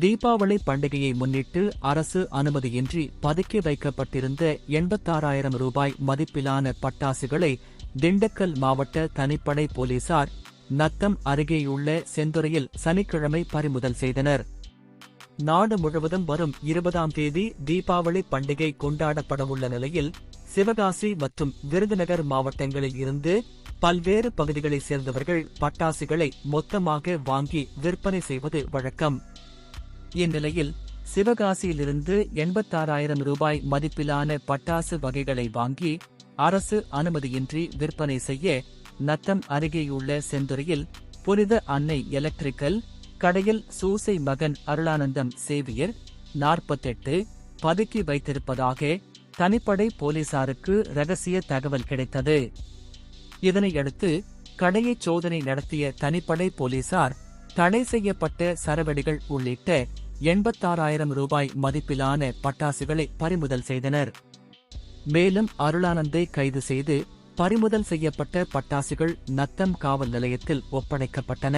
தீபாவளி பண்டிகையை முன்னிட்டு அரசு அனுமதியின்றி பதுக்கி வைக்கப்பட்டிருந்த எண்பத்தாறாயிரம் ரூபாய் மதிப்பிலான பட்டாசுகளை திண்டுக்கல் மாவட்ட தனிப்படை போலீசார் நத்தம் அருகேயுள்ள செந்துறையில் சனிக்கிழமை பறிமுதல் செய்தனர். நாடு முழுவதும் வரும் இருபதாம் தேதி தீபாவளி பண்டிகை கொண்டாடப்படவுள்ள நிலையில் சிவகாசி மற்றும் விருதுநகர் மாவட்டங்களில் இருந்து பல்வேறு பகுதிகளைச் சேர்ந்தவர்கள் பட்டாசுகளை மொத்தமாக வாங்கி விற்பனை செய்வது வழக்கம். இந்நிலையில் சிவகாசியிலிருந்து எண்பத்தாறாயிரம் ரூபாய் மதிப்பிலான பட்டாசு வகைகளை வாங்கி அரசு அனுமதியின்றி விற்பனை செய்ய நத்தம் அருகேயுள்ள செந்துறையில் புனித அன்னை எலக்ட்ரிக்கல் கடையில் சூசை மகன் அருளானந்தம் சேவியர் நாற்பத்தெட்டு பதுக்கி வைத்திருப்பதாக தனிப்படை போலீசாருக்கு ரகசிய தகவல் கிடைத்தது. இதனையடுத்து கடையை சோதனை நடத்திய தனிப்படை போலீசார் தடை செய்யப்பட்ட சரவெடிகள் உள்ளிட்ட எண்பத்தாறாயிரம் ரூபாய் மதிப்பிலான பட்டாசுகளை பறிமுதல் செய்தனர். மேலும் அருளானந்தை கைது செய்து பறிமுதல் செய்யப்பட்ட பட்டாசுகள் நத்தம் காவல் நிலையத்தில் ஒப்படைக்கப்பட்டன.